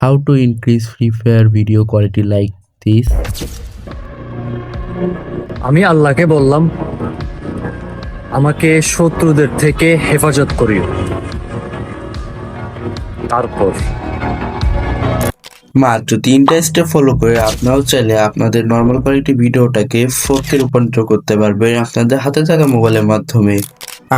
How to increase Free Fire video quality like this? আমি আল্লাহকে বললাম আমাকে শত্রুদের থেকে হেফাজত করিও। তারপর। মাত্র তিনটা স্টেপ ফলো করে আপনারাও চাইলে আপনাদের নর্মাল কোয়ালিটি ভিডিওটাকে ফোরকে রূপান্তর করতে পারবেন আপনাদের হাতে থাকা মোবাইলের মাধ্যমে।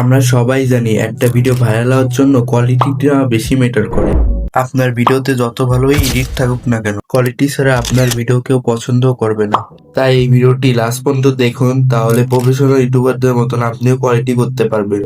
আমরা সবাই জানি একটা ভিডিও ভাইরাল হওয়ার জন্য কোয়ালিটিটা বেশি ম্যাটার করে। আপনার ভিডিওতে যত ভালোই এডিট থাকুক না কেন কোয়ালিটি ছাড়া আপনার ভিডিও কেউ পছন্দ করবে না। তাই এই ভিডিওটি লাস্ট পর্যন্ত দেখুন, তাহলে প্রফেশনাল ইউটিউবারদের মতন আপনিও কোয়ালিটি করতে পারবেন।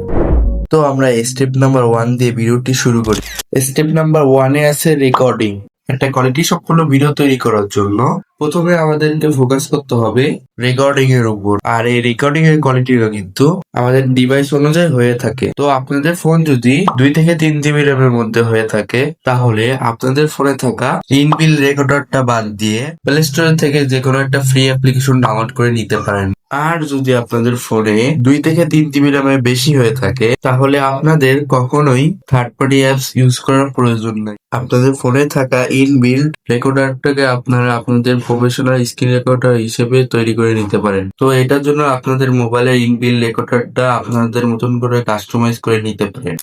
তো আমরা স্টেপ নাম্বার ওয়ান দিয়ে ভিডিওটি শুরু করি। স্টেপ নাম্বার ওয়ানে আছে রেকর্ডিং একটা কোয়ালিটি সম্পূর্ণ ভিডিও তৈরি করার জন্য প্রথমে আমাদেরকে ফোকাস করতে হবে রেকর্ডিং এর উপর। আর এই রেকর্ডিং এর কোয়ালিটিটা কিন্তু আমাদের ডিভাইস অনুযায়ী হয়ে থাকে। তো আপনাদের ফোন যদি দুই থেকে তিন জিবি র্যাম এর মধ্যে হয়ে থাকে, তাহলে আপনাদের ফোনে থাকা ইনবিল রেকর্ডারটা বাদ দিয়ে প্লে স্টোর থেকে যে কোনো একটা ফ্রি অ্যাপ্লিকেশন ডাউনলোড করে নিতে পারেন। আর যদি আপনাদের ফোনে দুই থেকে তিন জিবি র্যামের বেশি হয়ে থাকে, তাহলে আপনাদের কখনোই থার্ড পার্টি অ্যাপস ইউজ করার প্রয়োজন নাই। আপনাদের ফোনে থাকা ইন ইনবিল্ড রেকর্ডারটাকে আপনারা আপনাদের প্রফেশনাল স্ক্রিন রেকর্ডার হিসেবে তৈরি করে নিতে পারেন। তো এটার জন্য আপনাদের মোবাইলের ইনবিল্ড রেকর্ডারটা আপনাদের মতন করে কাস্টমাইজ করে নিতে পারেন।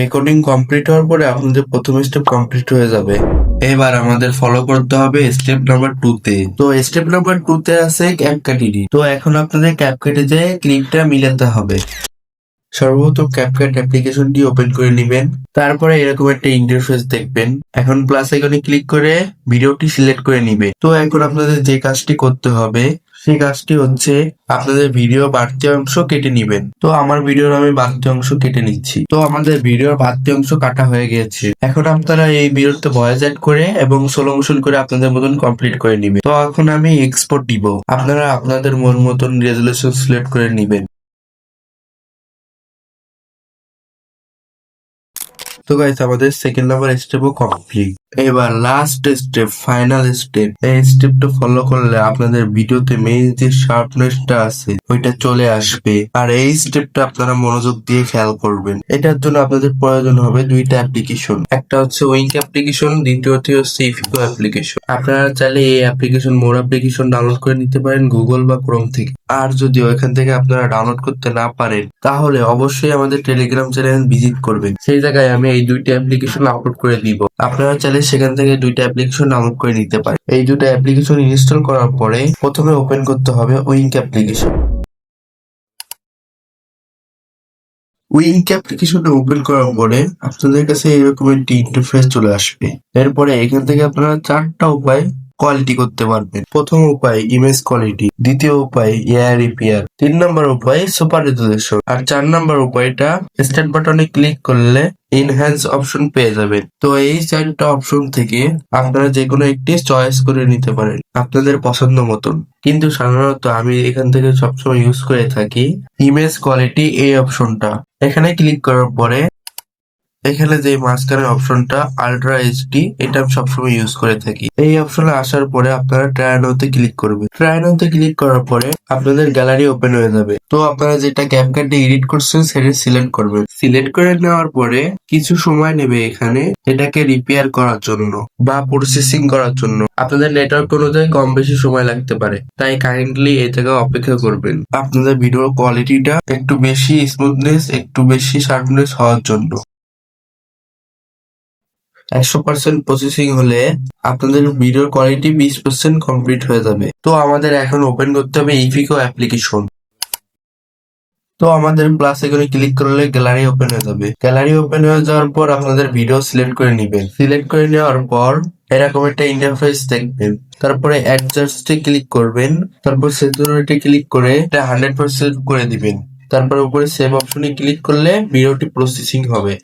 রেকর্ডিং কমপ্লিট হওয়ার পরে আপনাদের প্রথম স্টেপ কমপ্লিট হয়ে যাবে। এবার আমাদের ফলো করতে হবে স্টেপ নাম্বার টু তে। তো স্টেপ নাম্বার টু তে আছে ক্যাপকাটিডি তো এখন আপনাদের ক্যাপকাটিতে ক্লিপটা মিলাতে হবে। সর্বপ্রথম ক্যাপকাট অ্যাপ্লিকেশনটি ওপেন করে নেবেন। তারপরে এরকম একটা ইন্টারফেস দেখবেন। এখন প্লাস আইকনে ক্লিক করে ভিডিওটি সিলেক্ট করে নিবে তো এখন আপনাদের যে কাজটি করতে হবে, সেই কাজটি হচ্ছে আপনাদের ভিডিও বাড়তি অংশ কেটে নিবেন। তো আমার ভিডিওর আমি বাড়তি অংশ কেটে নিচ্ছি। তো আমাদের ভিডিওর বাড়তি অংশ কাটা হয়ে গেছে এখন আপনারা এই ভিডিওতে ভয়েস অ্যাড করে এবং সোলো মোশন করে আপনাদের মতন কমপ্লিট করে নিবেন। তো এখন আমি এক্সপোর্ট দিব। আপনারা আপনাদের মন মতন রেজুলেশন সিলেক্ট করে নিবেন। তো গাইস আমাদের সেকেন্ড নাম্বার স্টেপও কমপ্লিট এবার লাস্ট স্টেপ ফাইনাল স্টেপ এই স্টেপটা ফলো করলে আপনাদের ভিডিওতে মেইন যে শার্পনেসটা আছে, ওইটা চলে আসবে। আর এই স্টেপটা আপনারা মনোযোগ দিয়ে খেয়াল করবেন। এটার জন্য আপনাদের প্রয়োজন হবে দুইটা অ্যাপ্লিকেশন একটা হচ্ছে উইঙ্ক অ্যাপ্লিকেশন দ্বিতীয়টি হচ্ছে ইফিকো অ্যাপ্লিকেশন আপনারা চাইলে এই অ্যাপ্লিকেশন মোর অ্যাপ্লিকেশন ডাউনলোড করে নিতে পারেন গুগল বা ক্রোম থেকে। আর যদি ওইখান থেকে আপনারা ডাউনলোড করতে না পারেন, তাহলে অবশ্যই আমাদের টেলিগ্রাম চ্যানেল ভিজিট করবেন। সেই জায়গায় আমি এই দুইটা অ্যাপ্লিকেশন আপলোড করে দিব। আপনারা চাইলে সেখান থেকে দুইটা অ্যাপ্লিকেশন ডাউনলোড করে নিতে পারেন। এই দুটো অ্যাপ্লিকেশন ইনস্টল করার পরে প্রথমে ওপেন করতে হবে উইঙ্ক অ্যাপ্লিকেশন উইঙ্ক অ্যাপ্লিকেশনটা ওপেন করার পরে আপনাদের কাছে এরকম একটি ইন্টারফেস চলে আসবে। এরপরে এখান থেকে আপনারা চারটা উপায় কোয়ালিটি করতে পারবেন। প্রথম উপায় ইমেজ কোয়ালিটি দ্বিতীয় উপায় এয়ার রিপেয়ার তিন নম্বর উপায় সুপার রেজুলেশন আর চার নম্বর উপায়টা স্টার্ট বাটনে ক্লিক করলে ইনহ্যান্স অপশন পেয়ে যাবেন। তো এই চারটা অপশন থেকে আপনারা যে কোনো একটি চয়েস করে নিতে পারেন, আপনাদের পছন্দ মতন। কিন্তু সাধারণত আমি এখান থেকে সবসময় ইউজ করে থাকি ইমেজ কোয়ালিটি এই অপশনটা এখানে ক্লিক করার পরে এখানে যে মাঝখানের অপশনটা আলট্রা এইচডি এটা আমি সবসময় ইউজ করে থাকি। এই অপশনে আসার পরে আপনারা ট্রায়ানোতে ক্লিক করবেন। ট্রায়ানোতে ক্লিক করার পরে আপনাদের গ্যালারি ওপেন হয়ে যাবে। তো আপনারা যেটা ক্যাপকাটে এডিট করছেন, সেটা সিলেক্ট করবেন। সিলেক্ট করে নেওয়ার পরে কিছু সময় নেবে এখানে এটাকে রিপেয়ার করার জন্য বা প্রসেসিং করার জন্য। আপনাদের নেটওয়ার্ক অনুযায়ী কম বেশি সময় লাগতে পারে। তাই কাইন্ডলি এই জায়গায় অপেক্ষা করবেন। আপনাদের ভিডিওর কোয়ালিটিটা একটু বেশি স্মুথনেস একটু বেশি শার্পনেস হওয়ার জন্য। একশো পার্সেন্ট প্রসেসিং হলে আপনাদের ভিডিওর কোয়ালিটি বিশ পার্সেন্ট কমপ্লিট হয়ে যাবে। তো আমাদের এখন ওপেন করতে হবে ইফিকো অ্যাপ্লিকেশন তো আমাদের প্লাস এখানে ক্লিক করলে গ্যালারি ওপেন হয়ে যাবে। গ্যালারি ওপেন হয়ে যাওয়ার পর আপনাদের ভিডিও সিলেক্ট করে নেবেন। সিলেক্ট করে নেওয়ার পর এরকম একটা ইন্টারফেস দেখবেন। তারপরে অ্যাডজাস্টে ক্লিক করবেন। তারপর সেচুরিটি ক্লিক করে এটা হান্ড্রেড পার্সেন্ট করে দিবেন। তারপর উপরে সেভ অপশনে ক্লিক করলে ভিডিওটি প্রসেসিং হবে।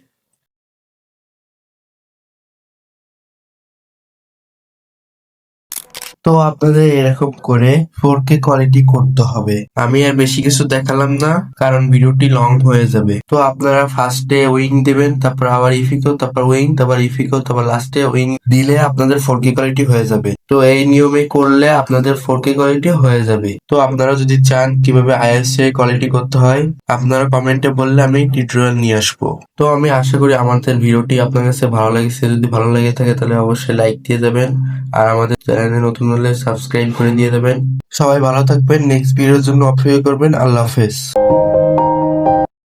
তো আপনাদের এরকম করে ফোর কে কোয়ালিটি করতে হবে। আমি আর বেশি কিছু দেখালাম না, কারণ ভিডিওটি লং হয়ে যাবে। তো আপনারা ফার্স্টে উইং দিবেন, তারপর আবার ইফিকো তারপর উইং তারপর ইফিকো তারপর লাস্টে উইং দিলে আপনাদের ফোর কে কোয়ালিটি হয়ে যাবে। তো এই নিয়মে করলে আপনাদের ফোর কে কোয়ালিটি হয়ে যাবে। তো আপনারা যদি চান কীভাবে আইএসএ কোয়ালিটি করতে হয়, আপনারা কমেন্টে বললে আমি টিউটোরিয়াল নিয়ে আসব। তো আমি আশা করি আমাদের ভিডিওটি আপনার কাছে ভালো লেগেছে। যদি ভালো লেগে থাকে তাহলে অবশ্যই লাইক দিয়ে দেবেন। আর আমাদের চ্যানেলে নতুন হলে সাবস্ক্রাইব করে দিয়ে দেবেন। সবাই ভালো থাকবেন। নেক্সট ভিডিওর জন্য অপেক্ষা করবেন। আল্লাহ হাফেজ।